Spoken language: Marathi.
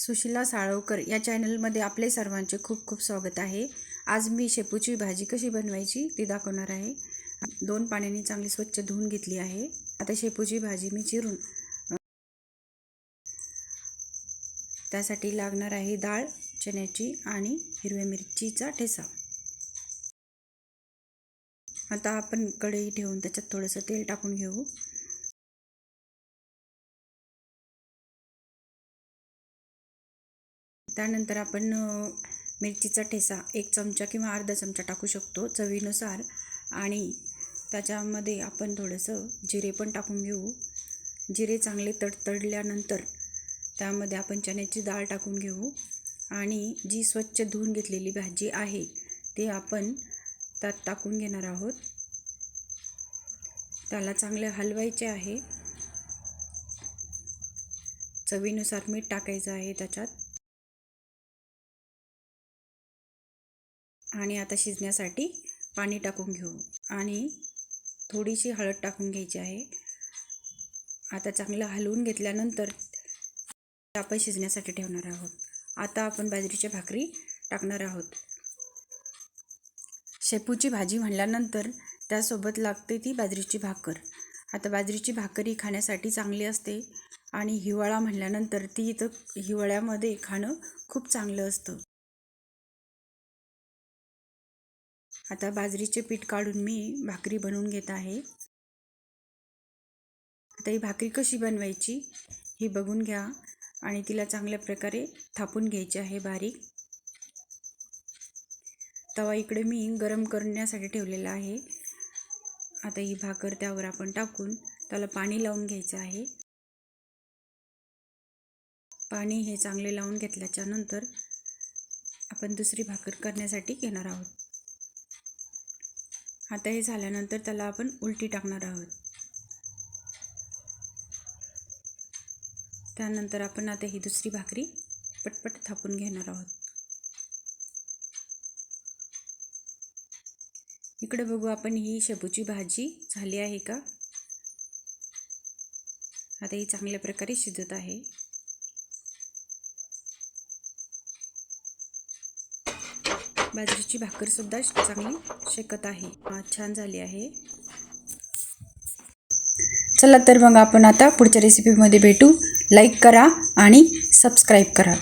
सुशिला साळवकर या चॅनलमध्ये आपले सर्वांचे खूप खूप स्वागत आहे. आज मी शेपूची भाजी कशी बनवायची ती दाखवणार आहे. दोन पाण्याने चांगली स्वच्छ धुवून घेतली आहे. आता शेपूची भाजी मी चिरून त्यासाठी लागणार आहे डाळ चण्याची आणि हिरव्या मिरचीचा ठेसा. आता आपण कढई ठेवून त्याच्यात थोडंसं तेल टाकून घेऊ. त्यानंतर आपण मिरचीचा ठेसा एक चमचा किंवा अर्धा चमचा टाकू शकतो चवीनुसार. आणि त्याच्यामध्ये आपण थोडंसं जिरे पण टाकून घेऊ. जिरे चांगले तडतडल्यानंतर त्यामध्ये आपण चण्याची डाळ टाकून घेऊ. आणि जी स्वच्छ धुवून घेतलेली भाजी आहे ती आपण त्यात टाकून घेणार आहोत. त्याला चांगले हलवायचे आहे. चवीनुसार मीठ टाकायचं आहे त्याच्यात. आणि आता शिजण्यासाठी पाणी टाकून घेऊ. आणि थोडीशी हळद टाकून घ्यायची आहे. आता चांगलं हलवून घेतल्यानंतर आपण शिजण्यासाठी ठेवणार आहोत. आता आपण बाजरीची भाकरी टाकणार आहोत. शेपूची भाजी म्हणल्यानंतर त्यासोबत लागते ती बाजरीची भाकर. आता बाजरीची भाकरी खाण्यासाठी चांगली असते आणि हिवाळा म्हणल्यानंतर ती इथं हिवाळ्यामध्ये खाणं खूप चांगलं असतं. आता बाजरीचे पीठ काढून मी भाकरी बनवून घेत आहे. आता ही भाकरी कशी बनवायची ही बघून घ्या आणि तिला चांगल्या प्रकारे थापून घ्यायची आहे बारीक. तवा इकडे मी गरम करण्यासाठी ठेवलेला आहे. आता ही भाकर त्यावर आपण टाकून त्याला पाणी लावून घ्यायचं आहे. पाणी हे चांगले लावून घेतल्याच्या नंतर आपण दुसरी भाकर करण्यासाठी घेणार आहोत. आता हे झाल्यानंतर त्याला आपण उलटी टाकणार आहोत. त्यानंतर आपण आता ही दुसरी भाकरी पटपट थापून घेणार आहोत. इकडे बघू आपण ही शेपूची भाजी झाली आहे का? आता ही चांगल्या प्रकारे शिजत आहे. बाजरीची भाकरसुद्धा चांगली शेकत आहे. छान झाली आहे. चला तर मग आपण आता पुढच्या रेसिपीमध्ये भेटू. लाईक करा आणि सबस्क्राईब करा.